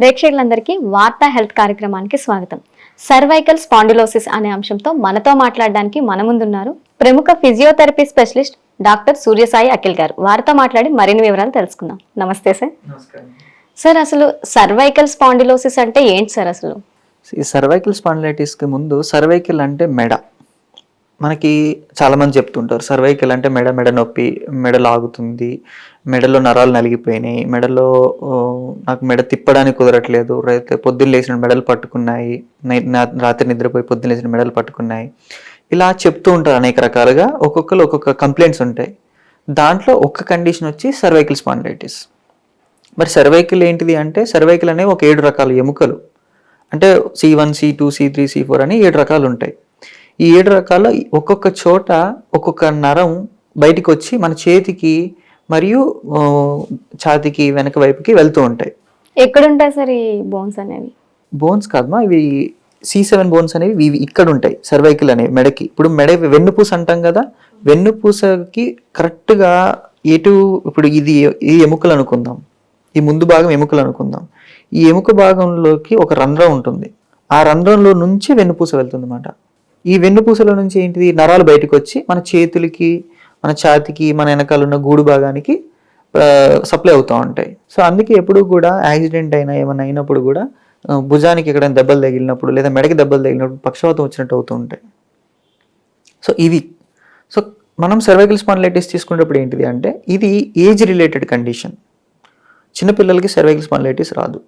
ప్రేక్షకులందరికీ వార్తా హెల్త్ కార్యక్రమానికి స్వాగతం. సర్వైకల్ స్పాండిలోసిస్ అనే అంశంతో మనతో మాట్లాడడానికి మన ముందున్నారు ప్రముఖ physiotherapy specialist doctor Suryasai Akhil గారు. వారితో మాట్లాడి మరిన్ని వివరాలు తెలుసుకుందాం. నమస్తే సార్. సార్ అసలు సర్వైకల్ స్పాండిలోసిస్ అంటే ఏంటి సార్ అసలు? ఈ సర్వైకల్ స్పాండిలైటిస్కి ముందు సర్వైకల్ అంటే మెడ. మనకి చాలామంది చెప్తుంటారు సర్వైకల్ అంటే మెడ మెడ నొప్పి మెడ లాగుతుంది మెడలో నరాలు నలిగిపోయినాయి. మెడలో నాకు మెడ తిప్పడానికి కుదరట్లేదు. రైతే పొద్దున్న లేచిన మెడలు పట్టుకున్నాయి. రాత్రి నిద్రపోయి పొద్దున్న లేచిన మెడలు పట్టుకున్నాయి. ఇలా చెప్తూ ఉంటారు అనేక రకాలుగా. ఒక్కొక్కరు ఒక్కొక్క కంప్లైంట్స్ ఉంటాయి. దాంట్లో ఒక్క కండిషన్ వచ్చి సర్వైకిల్ స్పాండైటిస్ మరి సర్వైకిల్ ఏంటిది అంటే సర్వైకిల్ అనేవి ఒక ఏడు రకాల ఎముకలు. అంటే C one C two C three C four అని ఏడు రకాలు ఉంటాయి. ఈ ఏడు రకాల ఒక్కొక్క చోట ఒక్కొక్క నరం బయటికి వచ్చి మన చేతికి మరియు ఛాతీకి వెనక వైపుకి వెళ్తూ ఉంటాయి. ఎక్కడ ఉంటాయి సార్ ఈ బోన్స్ అనేవి? బోన్స్ కాదమ్మా ఇవి సి సెవెన్ బోన్స్ అనేవి ఇవి ఇక్కడ ఉంటాయి సర్వైకల్ అనేవి మెడకి. ఇప్పుడు మెడ వెన్నుపూస అంటాం కదా వెన్నుపూసకి కరెక్ట్గా ఎటు ఇప్పుడు ఇది ఈ ఎముకలు అనుకుందాం. ఈ ముందు భాగం ఎముకలు అనుకుందాం. ఈ ఎముక భాగంలోకి ఒక రంధ్రం ఉంటుంది. ఆ రంధ్రంలో నుంచి వెన్నుపూస వెళ్తుంది అనమాట ఈ వెన్నుపూసలో నుంచి ఏంటిది? నరాలు బయటకు వచ్చి మన చేతులకి మన ఛాతికి మన వెనకాల ఉన్న గూడు భాగానికి సప్లై అవుతూ ఉంటాయి. సో అందుకే ఎప్పుడు కూడా యాక్సిడెంట్ అయినా ఏమైనా అయినప్పుడు కూడా భుజానికి ఎక్కడైనా దెబ్బలు తగిలినప్పుడు లేదా మెడకి దెబ్బలు తగిలినప్పుడు పక్షవాతం వచ్చినట్టు అవుతూ ఉంటాయి. సో ఇవి. సో మనం సర్వైకల్ స్పాండిలైటిస్ తీసుకునేటప్పుడు ఏంటిది అంటే ఇది ఏజ్ రిలేటెడ్ కండిషన్ చిన్నపిల్లలకి సర్వైకల్ స్పాండిలైటిస్ రాదు.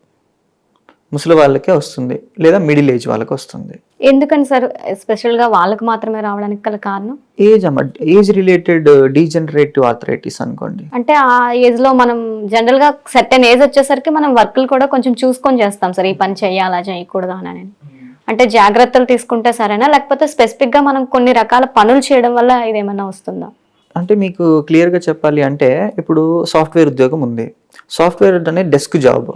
ముసలి వాళ్ళకే వస్తుంది లేదా మిడిల్ ఏజ్ వాళ్ళకి వస్తుంది. ఎందుకని సార్? స్పెషల్గా వాళ్ళకి మాత్రమే రావడానికి గల కారణం? ఏజ్ అమ్మ ఏజ్ రిలేటెడ్ డీజనరేటివ్ ఆర్థరైటిస్ అనుకోండి. అంటే ఆ ఏజ్లో మనం జనరల్గా సెర్టెన్ ఏజ్ వచ్చేసరికి మనం వర్క్లు కూడా కొంచెం చూసుకొని చేస్తాం సార్ ఈ పని చేయాలా చేయకూడదా అని అంటే జాగ్రత్తలు తీసుకుంటే సరేనా? లేకపోతే స్పెసిఫిక్గా మనం కొన్ని రకాల పనులు చేయడం వల్ల ఇదేమన్నా వస్తుందా? అంటే మీకు క్లియర్గా చెప్పాలి అంటే ఇప్పుడు సాఫ్ట్వేర్ ఉద్యోగం ఉంది. సాఫ్ట్వేర్ అనేది డెస్క్ జాబ్.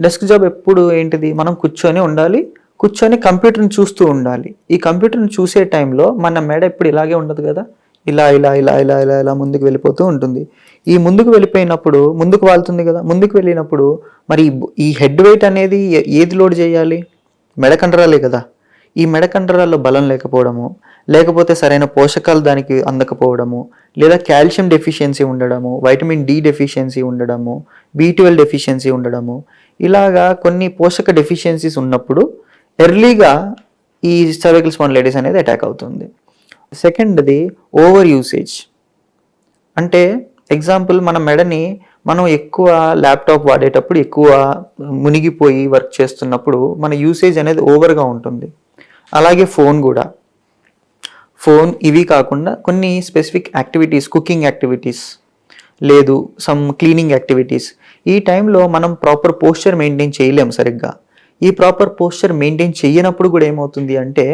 డెస్క్ జాబ్ ఎప్పుడు ఏంటిది? మనం కూర్చొని ఉండాలి. కూర్చొని కంప్యూటర్ని చూస్తూ ఉండాలి. ఈ కంప్యూటర్ని చూసే టైంలో మన మెడ ఎప్పుడు ఇలాగే ఉండదు కదా? ఇలా ఇలా ఇలా ఇలా ఇలా ఇలా ముందుకు వెళ్ళిపోతూ ఉంటుంది. ఈ ముందుకు వెళ్ళిపోయినప్పుడు ముందుకు వాళ్తుంది కదా? ముందుకు వెళ్ళినప్పుడు మరి ఈ హెడ్ వెయిట్ అనేది ఏ- ఏది లోడ్ చేయాలి? మెడ కండరాలే కదా. ఈ మెడ కండరాల్లో బలం లేకపోవడము లేకపోతే సరైన పోషకాలు దానికి అందకపోవడము లేదా కాల్షియం డెఫిషియన్సీ ఉండడము వైటమిన్ డి డెఫిషియన్సీ ఉండడము బి ట్వెల్వ్ డెఫిషియన్సీ ఉండడము ఇలాగా కొన్ని పోషక డెఫిషియన్సీస్ ఉన్నప్పుడు ఎర్లీగా ఈ సర్వైకల్ స్పాండిలైటిస్ అనేది అటాక్ అవుతుంది. సెకండ్ది ఓవర్ యూసేజ్ అంటే ఎగ్జాంపుల్ మన మెడని మనం ఎక్కువ ల్యాప్టాప్ వాడేటప్పుడు ఎక్కువ మునిగిపోయి వర్క్ చేస్తున్నప్పుడు మన యూసేజ్ అనేది ఓవర్గా ఉంటుంది. అలాగే ఫోన్ కూడా. ఫోన్ ఇవి కాకుండా కొన్ని స్పెసిఫిక్ యాక్టివిటీస్ కుకింగ్ యాక్టివిటీస్ లేదు సమ్ క్లీనింగ్ యాక్టివిటీస్ ఈ టైంలో మనం ప్రాపర్ పోస్చర్ మెయింటైన్ చేయలేము సరిగ్గా. ఈ ప్రాపర్ పోస్చర్ మెయింటైన్ చేయనప్పుడు కూడా ఏమవుతుంది అంటే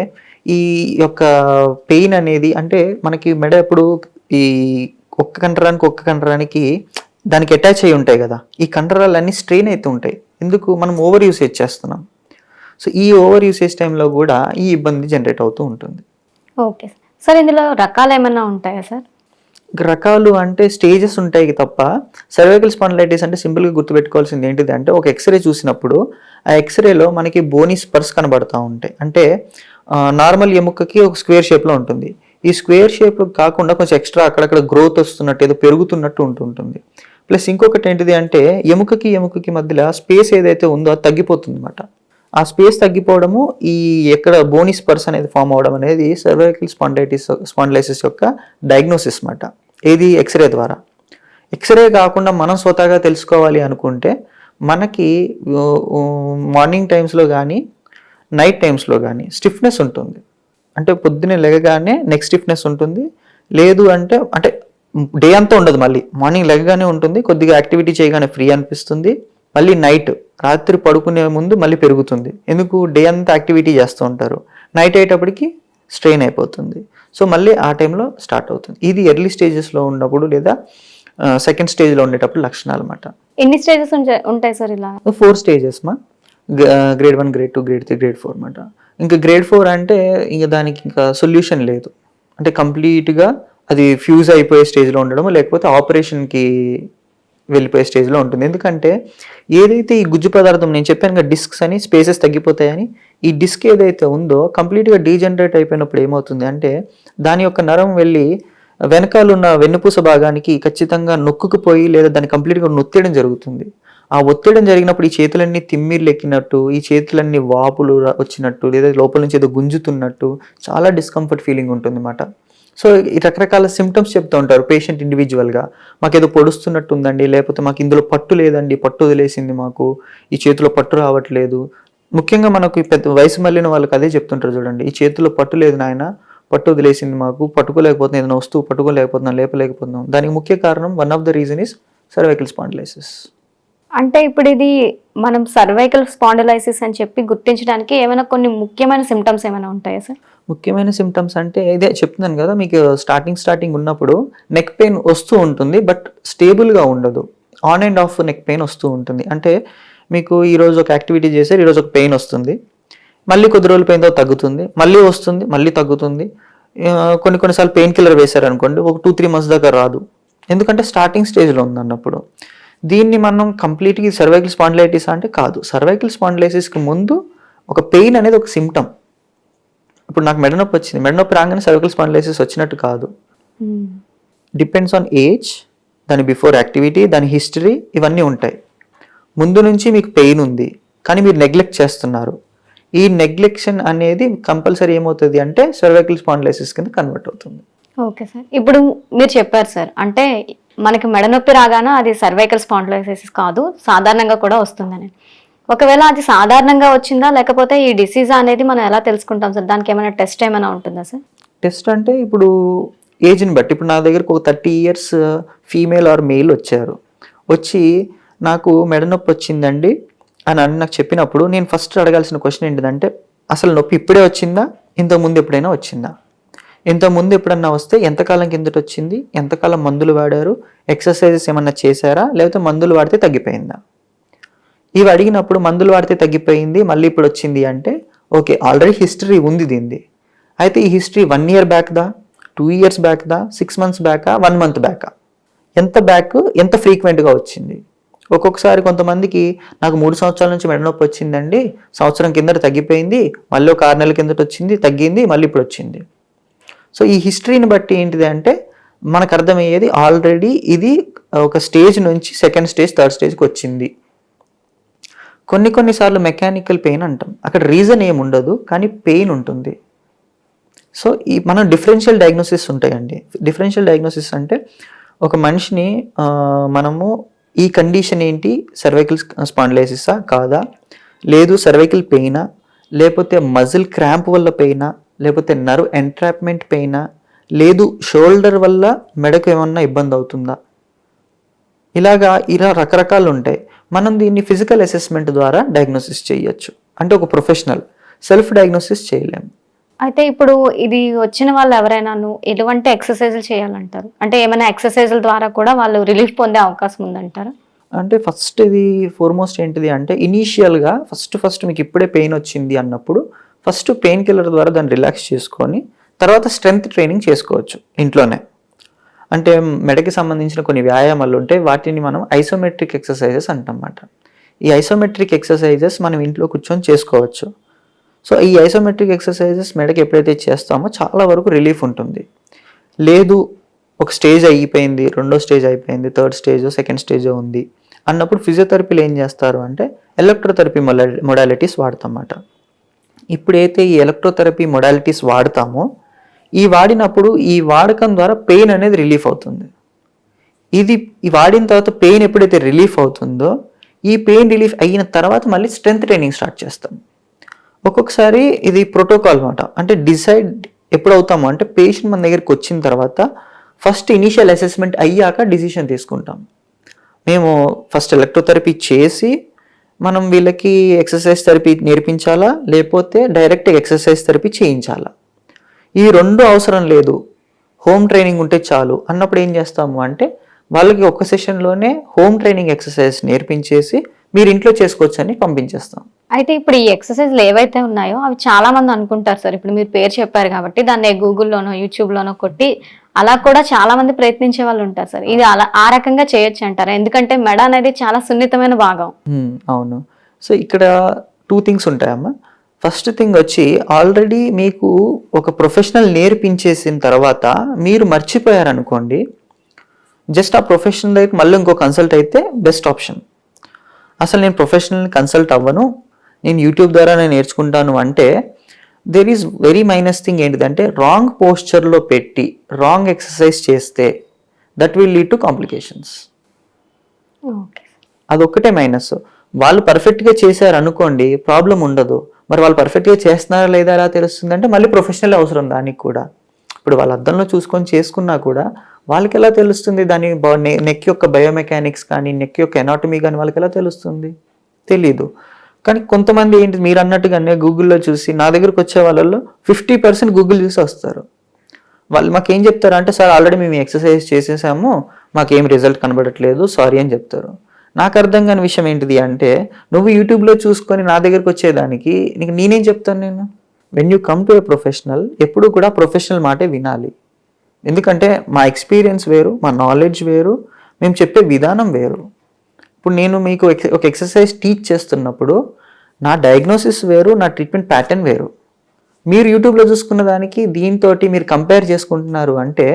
ఈ యొక్క పెయిన్ అనేది అంటే మనకి మెడ ఎప్పుడు ఈ ఒక్క కండరానికి ఒక్క కండరానికి దానికి అటాచ్ అయి ఉంటాయి కదా. ఈ కండరాలన్నీ స్ట్రెయిన్ అవుతూ ఉంటాయి. ఎందుకు? మనం ఓవర్ యూసేజ్ చేస్తున్నాం. సో ఈ ఓవర్ యూసేజ్ టైంలో కూడా ఈ ఇబ్బంది జనరేట్ అవుతూ ఉంటుంది. Okay sir. ఇందులో రకాలు ఏమైనా ఉంటాయా సార్? రకాలు అంటే స్టేజెస్ ఉంటాయి తప్ప సర్వైకల్ స్పాండిలైటిస్ అంటే సింపుల్గా గుర్తుపెట్టుకోవాల్సింది ఏంటిది అంటే ఒక ఎక్స్రే చూసినప్పుడు ఆ ఎక్స్రేలో మనకి బోనీ స్పర్స్ కనబడతా ఉంటాయి. అంటే నార్మల్ ఎముకకి ఒక స్క్వేర్ షేప్లో ఉంటుంది. ఈ స్క్వేర్ షేప్ కాకుండా కొంచెం ఎక్స్ట్రా అక్కడక్కడ గ్రోత్ వస్తున్నట్టు ఏదో పెరుగుతున్నట్టు ఉంటుంటుంది ప్లస్ ఇంకొకటి ఏంటిది అంటే ఎముకకి ఎముకకి మధ్యలో స్పేస్ ఏదైతే ఉందో అది తగ్గిపోతుంది అనమాట ఆ స్పేస్ తగ్గిపోవడము ఈ ఎక్కడ బోనీ స్పర్స్ అనేది ఫామ్ అవడం అనేది సర్వైకల్ స్పాండైటిస్ స్పాండలైసిస్ యొక్క డయాగ్నోసిస్ అన్నమాట. ఏది? ఎక్స్రే ద్వారా. ఎక్స్రే కాకుండా మనం స్వతహాగా తెలుసుకోవాలి అనుకుంటే మనకి మార్నింగ్ టైమ్స్లో కానీ నైట్ టైమ్స్లో కానీ స్టిఫ్నెస్ ఉంటుంది. అంటే పొద్దున్నే లెగగానే నెక్ స్టిఫ్నెస్ ఉంటుంది. లేదు అంటే అంటే డే అంతా ఉండదు మళ్ళీ. మార్నింగ్ లెగగానే ఉంటుంది. కొద్దిగా యాక్టివిటీ చేయగానే ఫ్రీ అనిపిస్తుంది. మళ్ళీ నైట్ రాత్రి పడుకునే ముందు మళ్ళీ పెరుగుతుంది. ఎందుకు? డే అంతా యాక్టివిటీ చేస్తూ ఉంటారు. నైట్ అయ్యేటప్పటికి స్ట్రెయిన్ అయిపోతుంది. సో మళ్ళీ ఆ టైంలో స్టార్ట్ అవుతుంది. ఇది ఎర్లీ స్టేజెస్లో ఉన్నప్పుడు లేదా సెకండ్ స్టేజ్లో ఉండేటప్పుడు లక్షణాలు అన్నమాట. ఎన్ని స్టేజెస్ ఉంటాయి సార్ ఇలా? ఫోర్ స్టేజెస్ మా. Grade one grade two grade three grade four అన్నమాట. ఇంకా గ్రేడ్ ఫోర్ అంటే ఇంకా దానికి ఇంకా సొల్యూషన్ లేదు. అంటే కంప్లీట్గా అది ఫ్యూజ్ అయిపోయే స్టేజ్లో ఉండడం లేకపోతే ఆపరేషన్కి వెళ్ళిపోయే స్టేజ్లో ఉంటుంది. ఎందుకంటే ఏదైతే ఈ గుజ్జు పదార్థం నేను చెప్పాను కదా డిస్క్స్ అని స్పేసెస్ తగ్గిపోతాయని ఈ డిస్క్ ఏదైతే ఉందో కంప్లీట్గా డీజనరేట్ అయిపోయినప్పుడు ఏమవుతుంది అంటే దాని యొక్క నరం వెళ్ళి వెనకాల ఉన్న వెన్నుపూస భాగానికి ఖచ్చితంగా నొక్కుకుపోయి లేదా దాన్ని కంప్లీట్గా నొత్తేయడం జరుగుతుంది. ఆ ఒత్తిడం జరిగినప్పుడు ఈ చేతులన్నీ తిమ్మిర్లు ఎక్కినట్టు ఈ చేతులన్నీ వాపులు వచ్చినట్టు లేదా లోపల నుంచి ఏదో గుంజుతున్నట్టు చాలా డిస్కంఫర్ట్ ఫీలింగ్ ఉంటుంది అన్నమాట సో ఈ రకరకాల సిమ్టమ్స్ చెప్తూ ఉంటారు పేషెంట్ ఇండివిజువల్గా మాకు ఏదో పొడుస్తున్నట్టు ఉందండి లేకపోతే మాకు ఇందులో పట్టు లేదండి పట్టు వదిలేసింది మాకు ఈ చేతిలో పట్టు రావట్లేదు. ముఖ్యంగా మనకు పెద్ద వయసు మళ్ళిన వాళ్ళకి అదే చెప్తుంటారు చూడండి ఈ చేతిలో పట్టు లేదు నాయన పట్టు వదిలేసింది మాకు పట్టుకోలేకపోతున్నాం ఏదైనా వస్తువు పట్టుకోలేకపోతున్నాం లేపలేకపోతున్నాం. దానికి ముఖ్య కారణం one of the reason is cervical spondylosis అంటే ఇప్పుడు ఇది మనం సర్వైకల్ స్పాండిలైసిస్ అని చెప్పి గుర్తించడానికి ఏమైనా కొన్ని ముఖ్యమైన సిమ్టమ్స్ ఏమైనా ఉంటాయా సార్ ముఖ్యమైన సిమ్టమ్స్ అంటే ఇదే చెప్తున్నాను కదా మీకు స్టార్టింగ్ స్టార్టింగ్ ఉన్నప్పుడు నెక్ పెయిన్ వస్తూ ఉంటుంది బట్ స్టేబుల్గా ఉండదు. On and off neck pain వస్తూ ఉంటుంది. అంటే మీకు ఈరోజు ఒక యాక్టివిటీ చేశారు ఈరోజు ఒక పెయిన్ వస్తుంది. మళ్ళీ కొద్ది రోజులు పెయిన్ తర్వాత తగ్గుతుంది. మళ్ళీ వస్తుంది మళ్ళీ తగ్గుతుంది. కొన్ని కొన్నిసార్లు పెయిన్ కిల్లర్ వేశారు అనుకోండి ఒక టూ త్రీ మంత్స్ దాకా రాదు. ఎందుకంటే స్టార్టింగ్ స్టేజ్లో ఉంది అన్నప్పుడు దీన్ని మనం కంప్లీట్గా సర్వైకల్ స్పాండిలైటిస్ అంటే కాదు. సర్వైకల్ స్పాండిలైసిస్కి ముందు ఒక పెయిన్ అనేది ఒక సిమ్టమ్ ఇప్పుడు నాకు మెడనొప్పి వచ్చింది. మెడనొప్పి రాగానే సర్వికల్ స్పాండిలైసిస్ వచ్చినట్టు కాదు. డిపెండ్స్ ఆన్ ఏజ్ దాని బిఫోర్ యాక్టివిటీ దాని హిస్టరీ ఇవన్నీ ఉంటాయి. ముందు నుంచి మీకు పెయిన్ ఉంది కానీ మీరు నెగ్లెక్ట్ చేస్తున్నారు. ఈ నెగ్లెక్షన్ అనేది కంపల్సరీ ఏమవుతుంది అంటే సర్వైకల్ స్పాండిలైసిస్ కింద కన్వర్ట్ అవుతుంది. ఓకే సార్ ఇప్పుడు మీరు చెప్పారు సార్ అంటే మనకి మెడ నొప్పి రాగానే అది సర్వైకల్ స్పాండిలైసిస్ కాదు సాధారణంగా కూడా వస్తుందని. ఒకవేళ అది సాధారణంగా వచ్చిందా? లేకపోతే ఈ డిసీజ్ అనేది మనం ఎలా తెలుసుకుంటాం సార్? దానికి ఏమైనా టెస్ట్ ఏమైనా ఉంటుందా సార్? టెస్ట్ అంటే ఇప్పుడు ఏజ్ని బట్టి ఇప్పుడు నా దగ్గరకు ఒక thirty years female or male వచ్చారు. వచ్చి నాకు మెడ నొప్పి వచ్చిందండి. అని అని నాకు చెప్పినప్పుడు నేను ఫస్ట్ అడగాల్సిన క్వశ్చన్ ఏంటిదంటే అసలు నొప్పి ఇప్పుడే వచ్చిందా? ఇంతకు ముందు ఎప్పుడైనా వచ్చిందా? ఇంతకు ముందు ఎప్పుడన్నా వస్తే ఎంతకాలం కిందట వచ్చింది? ఎంతకాలం మందులు వాడారు? ఎక్సర్సైజెస్ ఏమన్నా చేశారా? లేకపోతే మందులు వాడితే తగ్గిపోయిందా? ఇవి అడిగినప్పుడు మందులు వాడితే తగ్గిపోయింది మళ్ళీ ఇప్పుడు వచ్చింది అంటే ఓకే ఆల్రెడీ హిస్టరీ ఉంది దీనిది. అయితే ఈ హిస్టరీ వన్ ఇయర్ బ్యాక్ దా టూ ఇయర్స్ బ్యాక్ దా సిక్స్ మంత్స్ బ్యాకా వన్ మంత్ బ్యాకా ఎంత బ్యాక్ ఎంత ఫ్రీక్వెంట్గా వచ్చింది? ఒక్కొక్కసారి కొంతమందికి నాకు మూడు సంవత్సరాల నుంచి మెడనొప్పి వచ్చిందండి సంవత్సరం కిందట తగ్గిపోయింది మళ్ళీ ఒక ఆరు నెలల కిందట వచ్చింది తగ్గింది మళ్ళీ ఇప్పుడు వచ్చింది. సో ఈ హిస్టరీని బట్టి ఏంటిది అంటే మనకు అర్థమయ్యేది ఆల్రెడీ ఇది ఒక స్టేజ్ నుంచి సెకండ్ స్టేజ్ థర్డ్ స్టేజ్కి వచ్చింది. కొన్ని కొన్నిసార్లు మెకానికల్ పెయిన్ అంటాం. అక్కడ రీజన్ ఏమి ఉండదు కానీ పెయిన్ ఉంటుంది. సో ఈ మనం డిఫరెన్షియల్ డయాగ్నోసిస్ ఉంటాయండి. డిఫరెన్షియల్ డయాగ్నోసిస్ అంటే ఒక మనిషిని మనము ఈ కండిషన్ ఏంటి సర్వైకల్ స్పాండిలైసిసా కాదా? లేదు సర్వైకల్ పెయినా? లేకపోతే మజిల్ క్రాంప్ వల్ల పెయినా? లేకపోతే నర్వ్ ఎంట్రాప్మెంట్ పెయినా? లేదు షోల్డర్ వల్ల మెడకు ఏమన్నా ఇబ్బంది అవుతుందా? ఇలాగా ఇలా రకరకాలు ఉంటాయి. మనం దీన్ని ఫిజికల్ అసెస్మెంట్ ద్వారా డయాగ్నోసిస్ చేయొచ్చు. అంటే ఒక ప్రొఫెషనల్ సెల్ఫ్ డయాగ్నోసిస్ చేయలేము. అయితే ఇప్పుడు ఇది వచ్చిన వాళ్ళు ఎవరైనాను ఎటువంటి ఎక్సర్సైజులు చేయాలంటారు? అంటే ఏమైనా ఎక్సర్సైజుల ద్వారా కూడా వాళ్ళు రిలీఫ్ పొందే అవకాశం ఉందంటారా? అంటే ఫస్ట్ ఇది ఫార్మోస్ట్ ఏంటిది అంటే ఇనీషియల్గా ఫస్ట్ ఫస్ట్ మీకు ఇప్పుడే పెయిన్ వచ్చింది అన్నప్పుడు ఫస్ట్ పెయిన్ కిల్లర్ ద్వారా దాన్ని రిలాక్స్ చేసుకొని తర్వాత స్ట్రెంగ్త్ ట్రైనింగ్ చేసుకోవచ్చు ఇంట్లోనే. అంటే మెడకి సంబంధించిన కొన్ని వ్యాయామాలు ఉంటాయి వాటిని మనం ఐసోమెట్రిక్ ఎక్సర్సైజెస్ అంటమాట ఈ ఐసోమెట్రిక్ ఎక్సర్సైజెస్ మనం ఇంట్లో కూర్చొని చేసుకోవచ్చు. సో ఈ ఐసోమెట్రిక్ ఎక్సర్సైజెస్ మెడకి ఎప్పుడైతే చేస్తామో చాలా వరకు రిలీఫ్ ఉంటుంది. లేదు ఒక స్టేజ్ అయిపోయింది రెండో స్టేజ్ అయిపోయింది థర్డ్ స్టేజ్ సెకండ్ స్టేజ్ ఉంది అన్నప్పుడు ఫిజియోథెరపీలు ఏం చేస్తారు అంటే ఎలక్ట్రోథెరపీ మొడాలిటీస్ వాడతామన్నమాట. ఇప్పుడైతే ఈ ఎలక్ట్రోథెరపీ మొడాలిటీస్ వాడతామో ఈ వాడినప్పుడు ఈ వాడకం ద్వారా పెయిన్ అనేది రిలీఫ్ అవుతుంది. ఇది ఈ వాడిన తర్వాత పెయిన్ ఎప్పుడైతే రిలీఫ్ అవుతుందో ఈ పెయిన్ రిలీఫ్ అయిన తర్వాత మళ్ళీ స్ట్రెంత్ ట్రైనింగ్ స్టార్ట్ చేస్తాం. ఒక్కొక్కసారి ఇది ప్రోటోకాల్ అనమాట అంటే డిసైడ్ ఎప్పుడు అవుతాము అంటే పేషెంట్ మన దగ్గరికి వచ్చిన తర్వాత ఫస్ట్ ఇనీషియల్ అసెస్మెంట్ అయ్యాక డిసిషన్ తీసుకుంటాం. మేము ఫస్ట్ ఎలక్ట్రోథెరపీ చేసి మనం వీళ్ళకి ఎక్సర్సైజ్ థెరపీ నేర్పించాలా లేకపోతే డైరెక్ట్ ఎక్సర్సైజ్ థెరపీ చేయించాలా? ఈ రెండు అవసరం లేదు. హోమ్ ట్రైనింగ్ ఉంటే చాలు. అన్నప్పుడు ఏం చేస్తాము అంటే వాళ్ళకి ఒక సెషన్లోనే హోమ్ ట్రైనింగ్ ఎక్సర్సైజ్ నేర్పించేసి మీరు ఇంట్లో చేసుకోవచ్చు అని పంపించేస్తాం. అయితే ఇప్పుడు ఈ ఎక్సర్సైజ్లు ఏవైతే ఉన్నాయో అవి చాలా మంది అనుకుంటారు సార్. ఇప్పుడు మీరు పేరు చెప్పారు కాబట్టి దాన్ని గూగుల్లోనో యూట్యూబ్లోనో కొట్టి అలా కూడా చాలా మంది ప్రయత్నించే వాళ్ళు ఉంటారు సార్. ఇది అలా ఆ రకంగా చేయొచ్చు అంటారా? ఎందుకంటే మెడ అనేది చాలా సున్నితమైన భాగం. అవును. సో ఇక్కడ టూ థింగ్స్ ఉంటాయమ్మా. ఫస్ట్ థింగ్ వచ్చి ఆల్రెడీ మీకు ఒక ప్రొఫెషనల్ నేర్పించేసిన తర్వాత మీరు మర్చిపోయారనుకోండి జస్ట్ ఆ ప్రొఫెషనల్ దగ్గర మళ్ళీ ఇంకో కన్సల్ట్ అయితే బెస్ట్ ఆప్షన్. అసలు నేను ప్రొఫెషనల్ కన్సల్ట్ అవ్వను నేను యూట్యూబ్ ద్వారా నేను నేర్చుకుంటాను అంటే there is very minus thing ఏంటిదంటే రాంగ్ పోస్చర్లో పెట్టి రాంగ్ ఎక్సర్సైజ్ చేస్తే that will lead to complications అదొక్కటే మైనస్ వాళ్ళు పర్ఫెక్ట్గా చేశారు అనుకోండి ప్రాబ్లం ఉండదు. మరి వాళ్ళు పర్ఫెక్ట్గా చేస్తున్నారా లేదా ఎలా తెలుస్తుందంటే మళ్ళీ ప్రొఫెషనల్ అవసరం దానికి కూడా. ఇప్పుడు వాళ్ళ అద్దంలో చూసుకొని చేసుకున్నా కూడా వాళ్ళకి ఎలా తెలుస్తుంది? దాని నెక్ యొక్క బయోమెకానిక్స్ కానీ నెక్ యొక్క ఎనాటమీ కానీ వాళ్ళకి ఎలా తెలుస్తుంది? తెలీదు. కానీ కొంతమంది ఏంటి మీరు అన్నట్టుగానే గూగుల్లో చూసి నా దగ్గరకు వచ్చే వాళ్ళల్లో ఫిఫ్టీ పర్సెంట్ గూగుల్ చూసి వస్తారు. వాళ్ళు మాకేం చెప్తారు అంటే సార్ ఆల్రెడీ మేము ఎక్సర్సైజ్ చేసేసాము మాకేం రిజల్ట్ కనబడట్లేదు సారీ అని చెప్తారు. నాకు అర్థం కాని విషయం ఏంటిది అంటే నువ్వు యూట్యూబ్లో చూసుకొని నా దగ్గరకు వచ్చేదానికి నీకు నేనేం చెప్తాను నేను? When you come to a professional ఎప్పుడు కూడా ప్రొఫెషనల్ మాటే వినాలి. ఎందుకంటే మా ఎక్స్పీరియన్స్ వేరు మా నాలెడ్జ్ వేరు మేము చెప్పే విధానం వేరు. ఇప్పుడు నేను మీకు ఒక ఎక్సర్సైజ్ టీచ్ చేస్తున్నప్పుడు నా డయాగ్నోసిస్ వేరు నా ట్రీట్మెంట్ ప్యాటర్న్ వేరు. మీరు యూట్యూబ్లో చూసుకున్న దానికి దీంతో మీరు కంపేర్ చేసుకుంటున్నారు అంటే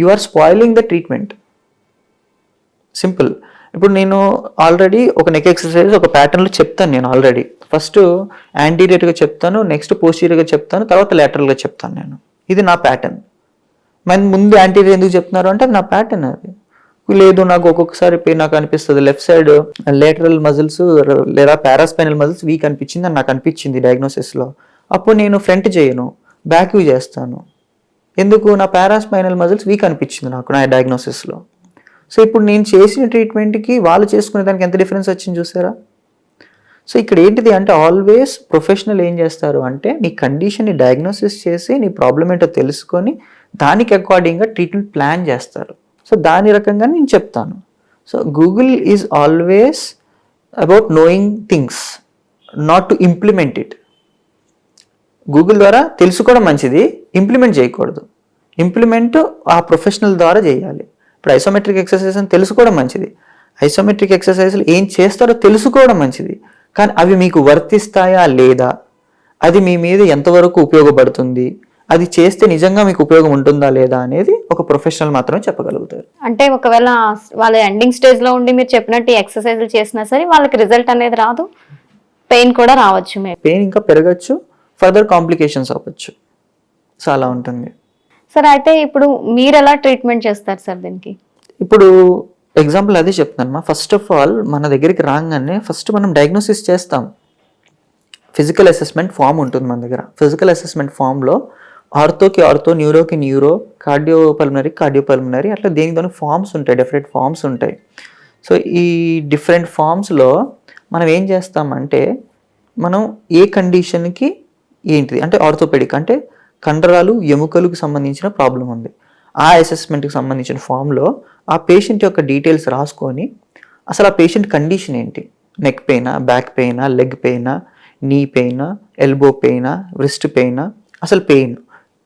you are spoiling the treatment simple ఇప్పుడు నేను ఆల్రెడీ ఒక నెక్ ఎక్సర్సైజ్ ఒక ప్యాటర్న్లో చెప్తాను నేను ఆల్రెడీ ఫస్ట్ యాంటీరియర్గా చెప్తాను నెక్స్ట్ పోస్టీరియర్గా చెప్తాను తర్వాత లేటరల్గా చెప్తాను నేను. ఇది నా ప్యాటర్న్ మరి ముందు యాంటీరియర్ ఎందుకు చెప్తున్నారు అంటే అది నా ప్యాటర్న్ అది. లేదు నాకు ఒక్కొక్కసారి నాకు అనిపిస్తుంది. లెఫ్ట్ సైడ్ లేటరల్ మజిల్స్ లేదా పారాస్పైనల్ మజిల్స్ వీక్ అనిపించింది అని నాకు అనిపించింది డయాగ్నోసిస్లో అప్పుడు నేను ఫ్రంట్ చేయను బ్యాక్ యూ చేస్తాను. ఎందుకు? నా పారాస్పైనల్ మజిల్స్ వీక్ అనిపించింది నాకు నా డయాగ్నోసిస్లో సో ఇప్పుడు నేను చేసిన ట్రీట్మెంట్కి వాళ్ళు చేసుకునే దానికి ఎంత డిఫరెన్స్ వచ్చింది చూసారా? సో ఇక్కడ ఏంటిది అంటే ఆల్వేస్ ప్రొఫెషనల్ ఏం చేస్తారు అంటే నీ కండిషన్ని డయాగ్నోసిస్ చేసి నీ ప్రాబ్లం ఏంటో తెలుసుకొని దానికి అకార్డింగ్గా ట్రీట్మెంట్ ప్లాన్ చేస్తారు. సో దాని రకంగా నేను చెప్తాను. So Google is always about knowing things not to implement it Google ద్వారా తెలుసుకోవడం మంచిది ఇంప్లిమెంట్ చేయకూడదు. ఇంప్లిమెంట్ ఆ ప్రొఫెషనల్ ద్వారా చేయాలి. ఇప్పుడు ఐసోమెట్రిక్ ఎక్సర్సైజ్ అని తెలుసుకోవడం మంచిది. ఐసోమెట్రిక్ ఎక్సర్సైజ్లు ఏం చేస్తారో తెలుసుకోవడం మంచిది. కానీ అవి మీకు వర్తిస్తాయా లేదా? అది మీ మీద ఎంతవరకు ఉపయోగపడుతుంది? అది చేస్తే నిజంగా మీకు ఉపయోగం ఉంటుందా లేదా అనేది ఒక ప్రొఫెషనల్ మాత్రమే చెప్పగలుగుతారు. అంటే ఒకవేళ వాళ్ళ ఎండింగ్ స్టేజ్లో ఉండి మీరు చెప్పినట్టు ఎక్సర్సైజ్లు చేసినా సరే వాళ్ళకి రిజల్ట్ అనేది రాదు. పెయిన్ కూడా రావచ్చు పెయిన్ ఇంకా పెరగచ్చు. ఫర్దర్ కాంప్లికేషన్స్ అవ్వచ్చు. అలా ఉంటుంది. సార్ అయితే ఇప్పుడు మీరు ఎలా ట్రీట్మెంట్ చేస్తారు సార్ దీనికి? ఇప్పుడు ఎగ్జాంపుల్ అదే చెప్తున్నాను ఫస్ట్ ఆఫ్ ఆల్ మన దగ్గరికి రాగానే ఫస్ట్ మనం డయాగ్నోసిస్ చేస్తాం. ఫిజికల్ అసెస్మెంట్ ఫామ్ ఉంటుంది మన దగ్గర. ఫిజికల్ అసెస్మెంట్ ఫామ్లో ఆర్థోకి ortho న్యూరోకి neuro cardio pulmonary cardio pulmonary అట్లా దేనికి దానికి ఫామ్స్ ఉంటాయి డిఫరెంట్ ఫామ్స్ ఉంటాయి. సో ఈ డిఫరెంట్ ఫామ్స్లో మనం ఏం చేస్తామంటే మనం ఏ కండిషన్కి ఏంటిది? అంటే ఆర్థోపెడిక్ అంటే కండరాలు ఎముకలకు సంబంధించిన ప్రాబ్లం ఉంది. ఆ అసెస్మెంట్కి సంబంధించిన ఫామ్లో ఆ పేషెంట్ యొక్క డీటెయిల్స్ రాసుకొని అసలు ఆ పేషెంట్ కండిషన్ ఏంటి? నెక్ పెయినా బ్యాక్ పెయినా లెగ్ పెయినా నీ పెయినా ఎల్బో పెయినా రిస్ట్ పెయినా అసలు పెయిన్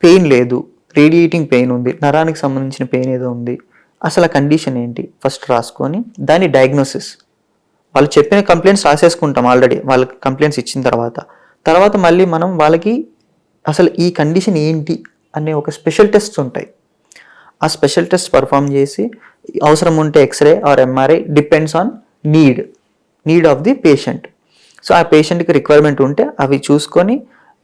పెయిన్ లేదు. రేడియేటింగ్ పెయిన్ ఉంది. నరానికి సంబంధించిన పెయిన్ ఏదో ఉంది. అసలు ఆ కండిషన్ ఏంటి? ఫస్ట్ రాసుకొని దాని డయాగ్నోసిస్ వాళ్ళు చెప్పిన కంప్లైంట్స్ రాసేసుకుంటాం ఆల్రెడీ వాళ్ళకి కంప్లైంట్స్ ఇచ్చిన తర్వాత. తర్వాత మళ్ళీ మనం వాళ్ళకి అసలు ఈ కండిషన్ ఏంటి అనే ఒక స్పెషల్ టెస్ట్స్ ఉంటాయి. ఆ స్పెషల్ టెస్ట్ పర్ఫామ్ చేసి అవసరం ఉంటే X-ray or MRI depends on need need of the patient. So ఆ పేషెంట్కి రిక్వైర్మెంట్ ఉంటే అవి చూసుకొని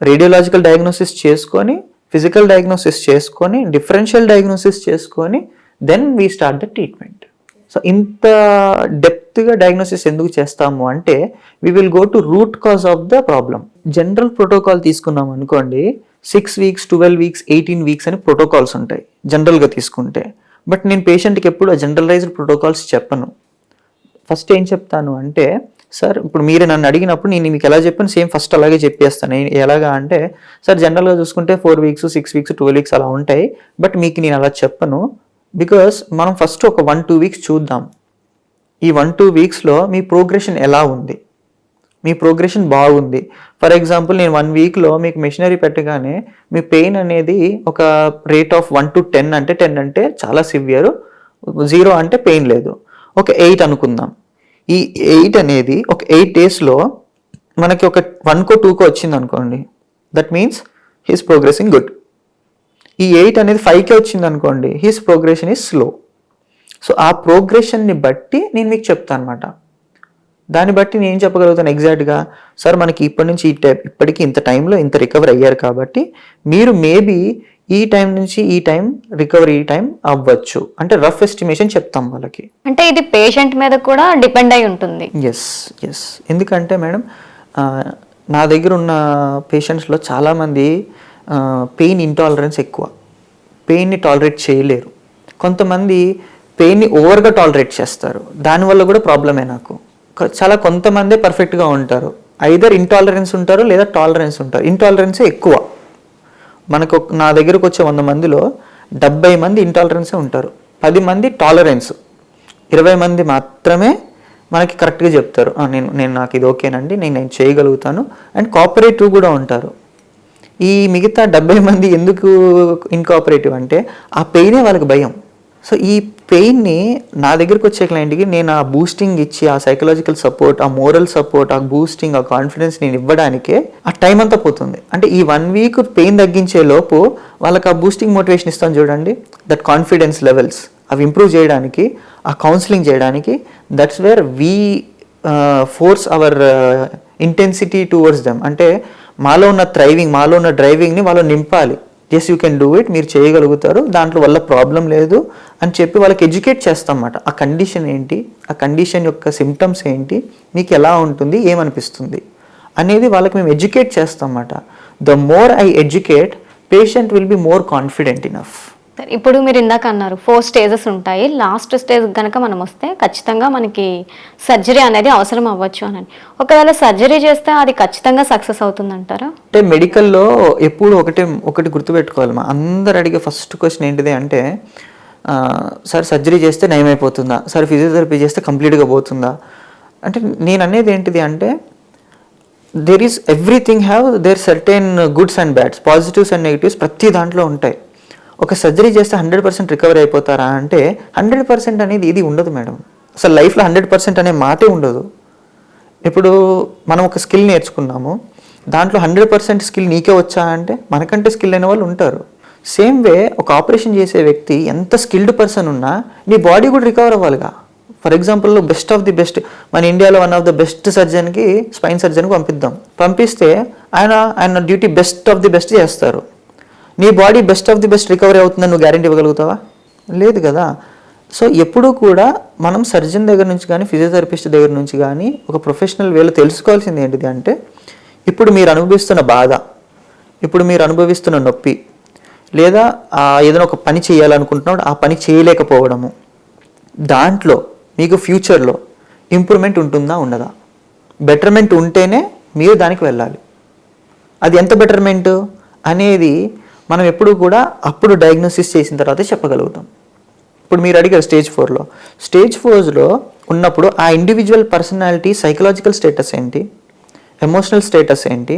రేడియోలాజికల్ డయాగ్నోసిస్ చేసుకొని ఫిజికల్ డయాగ్నోసిస్ చేసుకొని డిఫరెన్షియల్ డయాగ్నోసిస్ చేసుకొని then we start the treatment. So ఇంత పూర్తిగా డయాగ్నోసిస్ ఎందుకు చేస్తాము అంటే we will go to root cause of the problem general protocol తీసుకున్నాం అనుకోండి six weeks twelve weeks eighteen weeks అని ప్రోటోకాల్స్ ఉంటాయి జనరల్గా తీసుకుంటే. బట్ నేను పేషెంట్కి ఎప్పుడు జనరలైజ్డ్ ప్రోటోకాల్స్ చెప్పను. ఫస్ట్ ఏం చెప్తాను అంటే సార్ ఇప్పుడు మీరు నన్ను అడిగినప్పుడు నేను మీకు ఎలా చెప్పాను? సేమ్ ఫస్ట్ అలాగే చెప్పేస్తాను ఎలాగా అంటే సార్ జనరల్గా చూసుకుంటే four weeks six weeks twelve weeks అలా ఉంటాయి. బట్ మీకు నేను అలా చెప్పను. బికాస్ మనం ఫస్ట్ ఒక వన్ టూ వీక్స్ చూద్దాం. ఈ వన్ టూ వీక్స్లో మీ ప్రోగ్రెషన్ ఎలా ఉంది? మీ ప్రోగ్రెషన్ బాగుంది. ఫర్ ఎగ్జాంపుల్ నేను వన్ వీక్లో మీకు మిషనరీ పెట్టగానే మీ పెయిన్ అనేది ఒక rate of one to ten అంటే టెన్ అంటే చాలా సివియర్ జీరో అంటే పెయిన్ లేదు. ఒక ఎయిట్ అనుకుందాం. ఈ ఎయిట్ అనేది ఒక ఎయిట్ డేస్లో మనకి ఒక వన్కో టూకో వచ్చింది అనుకోండి. That means he's progressing good ఈ ఎయిట్ అనేది ఫైవ్కే వచ్చింది అనుకోండి he's progression is slow so ఆ ప్రోగ్రెషన్ని బట్టి నేను మీకు చెప్తాను అనమాట దాన్ని బట్టి నేను చెప్పగలుగుతాను ఎగ్జాక్ట్గా సార్ మనకి ఇప్పటి నుంచి ఈ టైం ఇప్పటికి ఇంత టైంలో ఇంత రికవర్ అయ్యారు కాబట్టి మీరు మేబీ ఈ టైం నుంచి ఈ టైం రికవరీ టైం అవ్వచ్చు. అంటే రఫ్ ఎస్టిమేషన్ చెప్తాం వాళ్ళకి. అంటే ఇది పేషెంట్ మీద కూడా డిపెండ్ అయి ఉంటుంది. ఎస్ ఎస్ ఎందుకంటే మేడం నా దగ్గర ఉన్న పేషెంట్స్లో చాలామంది పెయిన్ ఇంటాలరెన్స్ ఎక్కువ. పెయిన్ని టాలరేట్ చేయలేరు. కొంతమంది పెయిన్ని ఓవర్గా టాలరేట్ చేస్తారు. దానివల్ల కూడా ప్రాబ్లమే నాకు. చాలా కొంతమందే పర్ఫెక్ట్గా ఉంటారు. ఐదర్ ఇంటాలరెన్స్ ఉంటారు లేదా టాలరెన్స్ ఉంటారు. ఇంటాలరెన్సే ఎక్కువ. మనకు నా దగ్గరకు వచ్చే వంద మందిలో డెబ్బై మంది ఇంటాలరెన్సే ఉంటారు. పది మంది టాలరెన్స్ ఇరవై మంది మాత్రమే మనకి కరెక్ట్గా చెప్తారు. నేను నేను నాకు ఇది ఓకేనండి నేను నేను చేయగలుగుతాను. అండ్ కోఆపరేటివ్ కూడా ఉంటారు. ఈ మిగతా డెబ్బై మంది ఎందుకు ఇన్కోఆపరేటివ్ అంటే ఆ పెయినే వాళ్ళకి భయం. సో ఈ పెయిన్ని నా దగ్గరకు వచ్చే క్లయింట్కి నేను ఆ బూస్టింగ్ ఇచ్చి ఆ సైకలాజికల్ సపోర్ట్ ఆ మోరల్ సపోర్ట్ ఆ బూస్టింగ్ ఆ కాన్ఫిడెన్స్ నేను ఇవ్వడానికే ఆ టైం అంతా పోతుంది. అంటే ఈ వన్ వీక్ పెయిన్ తగ్గించే లోపు వాళ్ళకి ఆ బూస్టింగ్ మోటివేషన్ ఇస్తాను చూడండి. దట్ కాన్ఫిడెన్స్ లెవెల్స్ అవి ఇంప్రూవ్ చేయడానికి ఆ కౌన్సిలింగ్ చేయడానికి that's where we force our intensity towards them అంటే మాలో ఉన్న థ్రైవింగ్ మాలో ఉన్న డ్రైవింగ్ని వాళ్ళు నింపాలి. Yes you can do it మీరు చేయగలుగుతారు దాంట్లో వల్ల ప్రాబ్లం లేదు అని చెప్పి వాళ్ళకి ఎడ్యుకేట్ చేస్తాం అన్నమాట ఆ కండిషన్ ఏంటి? ఆ కండిషన్ యొక్క సిమ్టమ్స్ ఏంటి? మీకు ఎలా ఉంటుంది? ఏమనిపిస్తుంది? అనేది వాళ్ళకి మేము ఎడ్యుకేట్ చేస్తాం అన్నమాట the more I educate patient will be more confident enough ఇప్పుడు మీరు ఇందాక అన్నారు ఫోర్ స్టేజెస్ ఉంటాయి. లాస్ట్ స్టేజ్ కనుక మనం వస్తే ఖచ్చితంగా మనకి సర్జరీ అనేది అవసరం అవ్వచ్చు అని. ఒకవేళ సర్జరీ చేస్తే అది ఖచ్చితంగా సక్సెస్ అవుతుందంటారా? అంటే మెడికల్లో ఎప్పుడు ఒకటే ఒకటి గుర్తుపెట్టుకోవాలి. మా అందరు అడిగే ఫస్ట్ క్వశ్చన్ ఏంటిది అంటే సార్ సర్జరీ చేస్తే నయమైపోతుందా? సార్ ఫిజియోథెరపీ చేస్తే కంప్లీట్గా పోతుందా? అంటే నేను అనేది ఏంటిది అంటే there is everything have there certain goods and bads positives and negatives ప్రతి దాంట్లో ఉంటాయి. ఒక సర్జరీ చేస్తే హండ్రెడ్ పర్సెంట్ రికవర్ అయిపోతారా అంటే హండ్రెడ్ పర్సెంట్ అనేది ఇది ఉండదు మేడం. అసలు లైఫ్లో హండ్రెడ్ పర్సెంట్ అనే మాటే ఉండదు. ఇప్పుడు మనం ఒక స్కిల్ నేర్చుకున్నాము. దాంట్లో హండ్రెడ్ పర్సెంట్ స్కిల్ నీకే వచ్చా అంటే మనకంటే స్కిల్ అయిన వాళ్ళు ఉంటారు. సేమ్ వే ఒక ఆపరేషన్ చేసే వ్యక్తి ఎంత స్కిల్డ్ పర్సన్ ఉన్నా నీ బాడీ కూడా recover అవ్వాలిగా. For example best of the best మన ఇండియాలో వన్ ఆఫ్ ద బెస్ట్ సర్జన్కి స్పైన్ సర్జన్కి పంపిద్దాం. పంపిస్తే ఆయన ఆయన duty best of the best చేస్తారు. నీ body best of the best recovery అవుతుందని నువ్వు గ్యారంటీ ఇవ్వగలుగుతావా? లేదు కదా. సో ఎప్పుడూ కూడా మనం సర్జన్ దగ్గర నుంచి కానీ ఫిజియోథెరపిస్ట్ దగ్గర నుంచి కానీ ఒక ప్రొఫెషనల్ వేలో తెలుసుకోవాల్సింది ఏంటిది అంటే ఇప్పుడు మీరు అనుభవిస్తున్న బాధ ఇప్పుడు మీరు అనుభవిస్తున్న నొప్పి లేదా ఏదైనా ఒక పని చేయాలనుకుంటున్నాడు ఆ పని చేయలేకపోవడము దాంట్లో మీకు ఫ్యూచర్లో ఇంప్రూవ్మెంట్ ఉంటుందా ఉండదా? బెటర్మెంట్ ఉంటేనే మీరు దానికి వెళ్ళాలి. అది ఎంత బెటర్మెంట్? అనేది మనం ఎప్పుడు కూడా అప్పుడు డయాగ్నోసిస్ చేసిన తర్వాతే చెప్పగలుగుతాం. ఇప్పుడు మీరు అడిగారు స్టేజ్ ఫోర్లో స్టేజ్ ఫోర్లో ఉన్నప్పుడు ఆ ఇండివిజువల్ పర్సనాలిటీ సైకలాజికల్ స్టేటస్ ఏంటి? ఎమోషనల్ స్టేటస్ ఏంటి?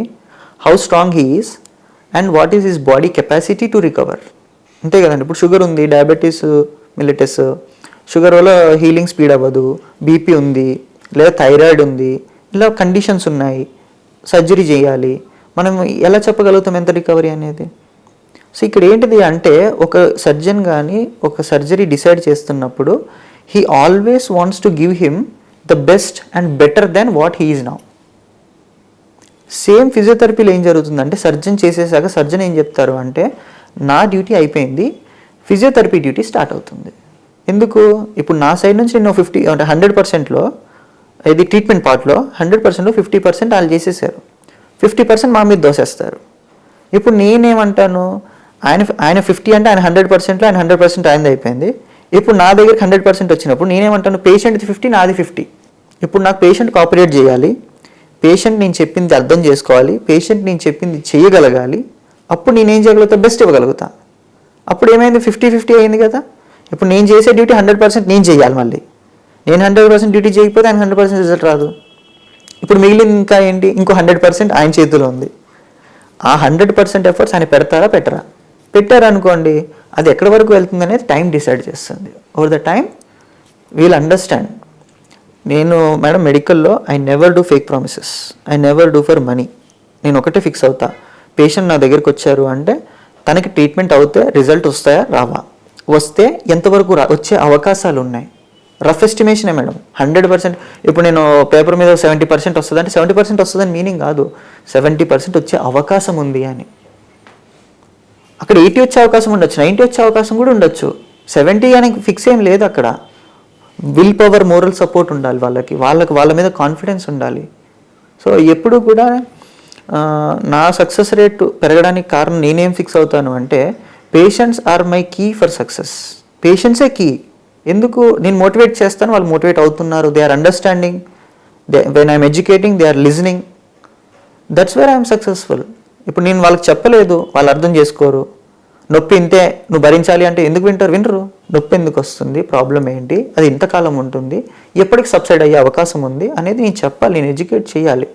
How strong he's and what is his body capacity to recover అంతే కదండి. ఇప్పుడు షుగర్ ఉంది డయాబెటీస్ మిలిటస్ షుగర్ వల్ల హీలింగ్ స్పీడ్ అవ్వదు బీపీ ఉంది లేదా థైరాయిడ్ ఉంది ఇలా కండిషన్స్ ఉన్నాయి. సర్జరీ చేయాలి. మనం ఎలా చెప్పగలుగుతాం ఎంత రికవరీ అనేది? సో ఇక్కడ ఏంటిది అంటే ఒక సర్జన్ కానీ ఒక సర్జరీ డిసైడ్ చేస్తున్నప్పుడు he always wants to give him the best and better than what he is now same ఫిజియోథెరపీలో ఏం జరుగుతుందంటే సర్జన్ చేసేసాక సర్జన్ ఏం చెప్తారు అంటే నా డ్యూటీ అయిపోయింది ఫిజియోథెరపీ డ్యూటీ స్టార్ట్ అవుతుంది. ఎందుకు? ఇప్పుడు నా సైడ్ నుంచి నేను ఫిఫ్టీ అంటే హండ్రెడ్ పర్సెంట్లో ఇది ట్రీట్మెంట్ పార్ట్లో హండ్రెడ్ పర్సెంట్లో ఫిఫ్టీ పర్సెంట్ వాళ్ళు చేసేసారు. ఫిఫ్టీ పర్సెంట్ మా మీద దోసేస్తారు. ఇప్పుడు నేనేమంటాను? ఆయన ఆయన ఫిఫ్టీ అంటే ఆయన హండ్రెడ్ పర్సెంట్లో ఆయన హండ్రెడ్ పర్సెంట్ ఆయనది అయిపోయింది. ఇప్పుడు నా దగ్గరికి హండ్రెడ్ పర్సెంట్ వచ్చినప్పుడు నేనేమంటాను పేషెంట్ది ఫిఫ్టీ నాది ఫిఫ్టీ. ఇప్పుడు నాకు పేషెంట్ కోఆపరేట్ చేయాలి. పేషెంట్ నేను చెప్పింది అర్థం చేసుకోవాలి. పేషెంట్ నేను చెప్పింది చేయగలగాలి. అప్పుడు నేను ఏం చేయగలుగుతా? బెస్ట్ ఇవ్వగలుగుతా. అప్పుడు ఏమైంది? ఫిఫ్టీ ఫిఫ్టీ అయింది కదా. ఇప్పుడు నేను చేసే డ్యూటీ హండ్రెడ్ పర్సెంట్ నేను చేయాలి మళ్ళీ. నేను హండ్రెడ్ పర్సెంట్ డ్యూటీ చేయకపోతే ఆయన హండ్రెడ్ పర్సెంట్ రిజల్ట్ రాదు. ఇప్పుడు మిగిలింది ఇంకా ఏంటి? ఇంకో హండ్రెడ్ పర్సెంట్ ఆయన చేతిలో ఉంది. ఆ హండ్రెడ్ పర్సెంట్ ఎఫర్ట్స్ ఆయన పెడతారా? పెట్టరా? పెట్టారనుకోండి అది ఎక్కడి వరకు వెళ్తుంది అనేది టైం డిసైడ్ చేస్తుంది. Over the time we'll understand నేను madam మెడికల్లో I never do fake promises I never do for money నేను ఒకటే ఫిక్స్ అవుతా. పేషెంట్ నా దగ్గరికి వచ్చారు అంటే తనకి ట్రీట్మెంట్ అవుతే రిజల్ట్ వస్తాయా? రావా. వస్తే ఎంతవరకు రా వచ్చే అవకాశాలు ఉన్నాయి? రఫ్ ఎస్టిమేషనే మేడం. హండ్రెడ్ పర్సెంట్ ఇప్పుడు నేను పేపర్ మీద సెవెంటీ పర్సెంట్ వస్తుంది అంటే సెవెంటీ పర్సెంట్ వస్తుందని మీనింగ్ కాదు. సెవెంటీ పర్సెంట్ వచ్చే అవకాశం ఉంది అని. అక్కడ ఎయిటీ వచ్చే అవకాశం ఉండొచ్చు నైంటీ వచ్చే అవకాశం కూడా ఉండొచ్చు. సెవెంటీ అని ఫిక్స్ ఏం లేదు అక్కడ. విల్ పవర్ మోరల్ సపోర్ట్ ఉండాలి వాళ్ళకి. వాళ్ళకి వాళ్ళ మీద కాన్ఫిడెన్స్ ఉండాలి. సో ఎప్పుడు కూడా నా సక్సెస్ రేట్ పెరగడానికి కారణం నేనేం ఫిక్స్ అవుతాను అంటే patients are my key for success పేషెంట్సే key ఎందుకు? నేను మోటివేట్ చేస్తాను వాళ్ళు మోటివేట్ అవుతున్నారు. They are understanding they when I'm educating they are listening that's where I'm successful ఇప్పుడు నేను వాళ్ళకి చెప్పలేదు వాళ్ళు అర్థం చేసుకోరు. నొప్పి ఇంతే నువ్వు భరించాలి అంటే ఎందుకు వింటారు? వినరు. నొప్పి ఎందుకు వస్తుంది? ప్రాబ్లం ఏంటి? అది ఇంతకాలం ఉంటుంది. ఎప్పటికి సబ్సైడ్ అయ్యే అవకాశం ఉంది అనేది నేను చెప్పాలి నేను ఎడ్యుకేట్ చేయాలి.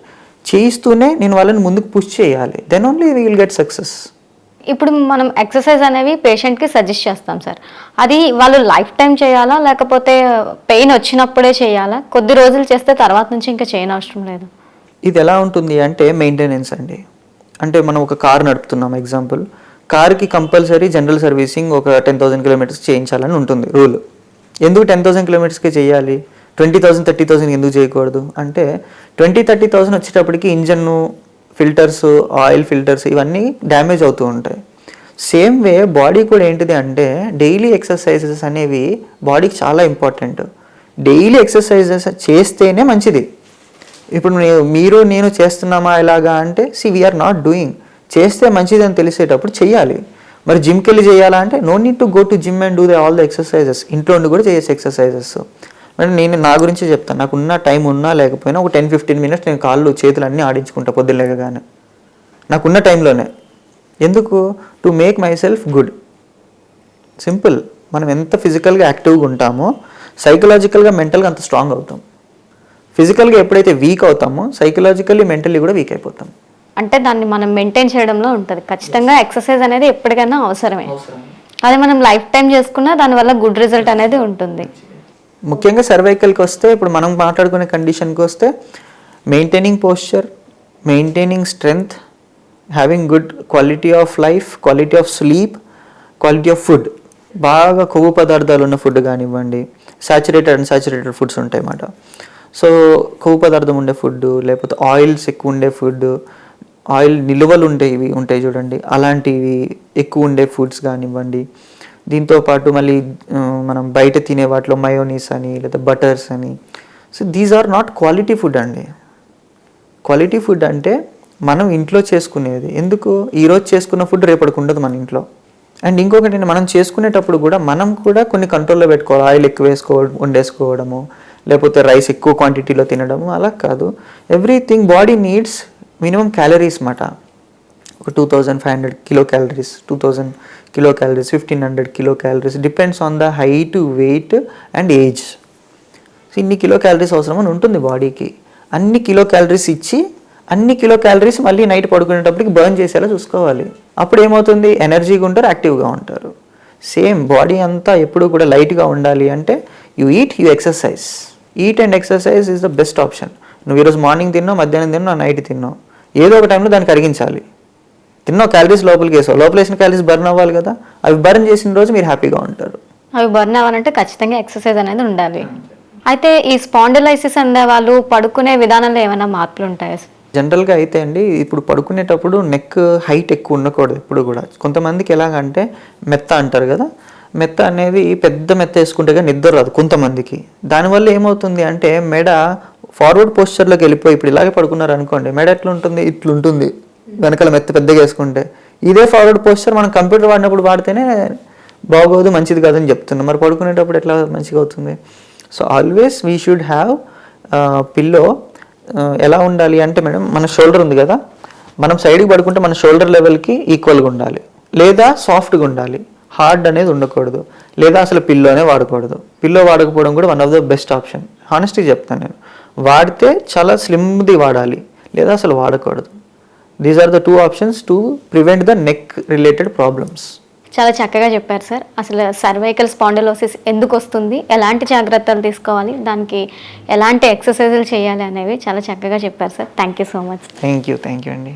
చేయిస్తూనే నేను వాళ్ళని ముందుకు పుష్ చేయాలి. Then only will get success ఇప్పుడు మనం ఎక్సర్సైజ్ అనేవి పేషెంట్కి సజెస్ట్ చేస్తాం సార్. అది వాళ్ళు లైఫ్ టైం చేయాలా? లేకపోతే పెయిన్ వచ్చినప్పుడే చేయాలా? కొద్ది రోజులు చేస్తే తర్వాత నుంచి ఇంకా చేయని అవసరం లేదు. ఇది ఎలా ఉంటుంది అంటే మెయింటెనెన్స్ అండి. అంటే మనం ఒక కార్ నడుపుతున్నాం ఎగ్జాంపుల్ కార్కి కంపల్సరీ జనరల్ సర్వీసింగ్ ఒక టెన్ థౌసండ్ కిలోమీటర్స్ చేయించాలని ఉంటుంది రూల్. ఎందుకు టెన్ థౌసండ్ కిలోమీటర్స్కే చేయాలి? ట్వంటీ థౌసండ్ థర్టీ థౌసండ్ ఎందుకు చేయకూడదు? అంటే ట్వంటీ థర్టీ థౌసండ్ వచ్చేటప్పటికి ఇంజన్ను ఫిల్టర్స్ ఆయిల్ ఫిల్టర్స్ ఇవన్నీ డ్యామేజ్ అవుతూ ఉంటాయి. సేమ్ వే బాడీ కూడా ఏంటిది అంటే డైలీ ఎక్సర్సైజెస్ అనేవి బాడీకి చాలా ఇంపార్టెంట్. డైలీ ఎక్సర్సైజెస్ చేస్తేనే మంచిది. ఇప్పుడు మీరు నేను చేస్తున్నామా ఇలాగా అంటే సి వీఆర్ నాట్ డూయింగ్ చేస్తే మంచిది అని తెలిసేటప్పుడు చెయ్యాలి. మరి జిమ్కి వెళ్ళి చేయాలా అంటే no need to go to gym and do the all the exercises ఇంట్లో ఉండి కూడా చేయొచ్చు ఎక్సర్సైజెస్ మరి నేను నా గురించి చెప్తాను. నాకు ఉన్న టైం ఉన్నా లేకపోయినా ఒక టెన్ ఫిఫ్టీన్ మినిట్స్ నేను కాళ్ళు చేతులు అన్నీ ఆడించుకుంటా పొద్దులేకగానే నాకున్న టైంలోనే. ఎందుకు? To make myself good simple. మనం ఎంత ఫిజికల్గా యాక్టివ్గా ఉంటామో సైకలాజికల్గా మెంటల్గా అంత స్ట్రాంగ్ అవుతాం. ఫిజికల్గా ఎప్పుడైతే వీక్ అవుతామో సైకలాజికల్లీ మెంటల్లీ కూడా వీక్ అయిపోతాం. అంటే దాన్ని మనం మెయింటైన్ చేయడంలో ఉంటుంది. ఖచ్చితంగా ఎక్సర్సైజ్ అనేది ఎప్పటికైనా అవసరమే. అది మనం లైఫ్ టైం చేసుకున్నా దానివల్ల గుడ్ రిజల్ట్ అనేది ఉంటుంది. ముఖ్యంగా సర్వైకల్కి వస్తే ఇప్పుడు మనం మాట్లాడుకునే కండిషన్కి వస్తే maintaining posture maintaining strength having good quality of life quality of sleep quality of food బాగా కొవ్వు పదార్థాలు ఉన్న ఫుడ్ కానివ్వండి సాచురేటెడ్ అండ్ సాచురేటెడ్ ఫుడ్స్ ఉంటాయి అన్నమాట సో కొవ్వు పదార్థం ఉండే ఫుడ్ లేకపోతే ఆయిల్స్ ఎక్కువ ఉండే ఫుడ్ ఆయిల్ నిల్వలు ఉండేవి ఉంటాయి చూడండి అలాంటివి ఎక్కువ ఉండే ఫుడ్స్ కానివ్వండి. దీంతో పాటు మళ్ళీ మనం బయట తినే వాటిలో మయోనీస్ అని లేదా బటర్స్ అని. So these are not quality food అండి. క్వాలిటీ ఫుడ్ అంటే మనం ఇంట్లో చేసుకునేది. ఎందుకు? ఈరోజు చేసుకున్న ఫుడ్ రేపటికి ఉండదు మన ఇంట్లో. అండ్ ఇంకొకటి మనం చేసుకునేటప్పుడు కూడా మనం కూడా కొన్ని కంట్రోల్లో పెట్టుకోవాలి. ఆయిల్ ఎక్కువ వేసుకో వండేసుకోవడము లేకపోతే రైస్ ఎక్కువ క్వాంటిటీలో తినడము అలా కాదు. Everything body needs minimum calories మాట. ఒక two thousand five hundred kilo calories two thousand kilo calories fifteen hundred kilo calories depends on the height weight and age ఇన్ని కిలో క్యాలరీస్ అవసరం అని ఉంటుంది బాడీకి అన్ని కిలో క్యాలరీస్ ఇచ్చి అన్ని కిలో క్యాలరీస్ మళ్ళీ నైట్ పడుకునేటప్పటికి బర్న్ చేసేలా చూసుకోవాలి. అప్పుడు ఏమవుతుంది? ఎనర్జీగా ఉంటారు యాక్టివ్గా ఉంటారు. సేమ్ బాడీ అంతా ఎప్పుడు కూడా లైట్గా ఉండాలి అంటే you eat you exercise eat and exercise is the best option నువ్వు ఈరోజు మార్నింగ్ తిన్నావు మధ్యాహ్నం తిన్నావు నైట్ తిన్నావు. ఏదో ఒక టైంలో దాన్ని కరిగించాలి తిన్నావు క్యాలరీస్ లోపలికి వేసావు. లోపల వేసిన క్యాలరీస్ బర్న్ అవ్వాలి కదా. అవి బర్న్ చేసిన రోజు మీరు హ్యాపీగా ఉంటారు. అవి బర్న్ అవ్వాలంటే ఖచ్చితంగా ఎక్సర్సైజ్ అనేది ఉండాలి. అయితే ఈ స్పాండిలైసిస్ అనే వాళ్ళు పడుకునే విధానంలో ఏమైనా మార్పులు ఉంటాయా జనరల్గా అయితే అండి ఇప్పుడు పడుకునేటప్పుడు నెక్ హైట్ ఎక్కువ ఉండకూడదు ఎప్పుడు కూడా. కొంతమందికి ఎలాగంటే మెత్త అంటారు కదా మెత్త అనేది పెద్ద మెత్త వేసుకుంటే నిద్ర రాదు కొంతమందికి. దానివల్ల ఏమవుతుంది అంటే మెడ ఫార్వర్డ్ పోస్చర్లోకి వెళ్ళిపోయి ఇప్పుడు ఇలాగే పడుకున్నారు అనుకోండి మెడ ఎట్లా ఉంటుంది ఇట్లుంటుంది. వెనకాల మెత్త పెద్దగా వేసుకుంటే. ఇదే ఫార్వర్డ్ పోస్చర్ మనం కంప్యూటర్ వాడినప్పుడు వాడితేనే బాగోదు మంచిది కాదని చెప్తున్నాం. మరి పడుకునేటప్పుడు ఎట్లా మంచిగా అవుతుంది? So always we should have pillow ఎలా ఉండాలి అంటే మేడం మన షోల్డర్ ఉంది కదా? మనం సైడ్కి పడుకుంటే మన షోల్డర్ లెవెల్కి ఈక్వల్గా ఉండాలి. లేదా సాఫ్ట్గా ఉండాలి. హార్డ్ అనేది ఉండకూడదు. లేదా అసలు పిల్లోనే వాడకూడదు. పిల్లో వాడకపోవడం కూడా one of the best option హానెస్ట్గా చెప్తాను నేను. వాడితే చాలా స్లిమ్ది వాడాలి. లేదా అసలు వాడకూడదు. These are the two options to prevent the neck related problems చాలా చక్కగా చెప్పారు సార్. అసలు సర్వైకల్ స్పాండిలోసిస్ ఎందుకు వస్తుంది? ఎలాంటి జాగ్రత్తలు తీసుకోవాలి? దానికి ఎలాంటి ఎక్సర్సైజులు చేయాలి అనేవి చాలా చక్కగా చెప్పారు sir. Thank you so much thank you thank you అండి.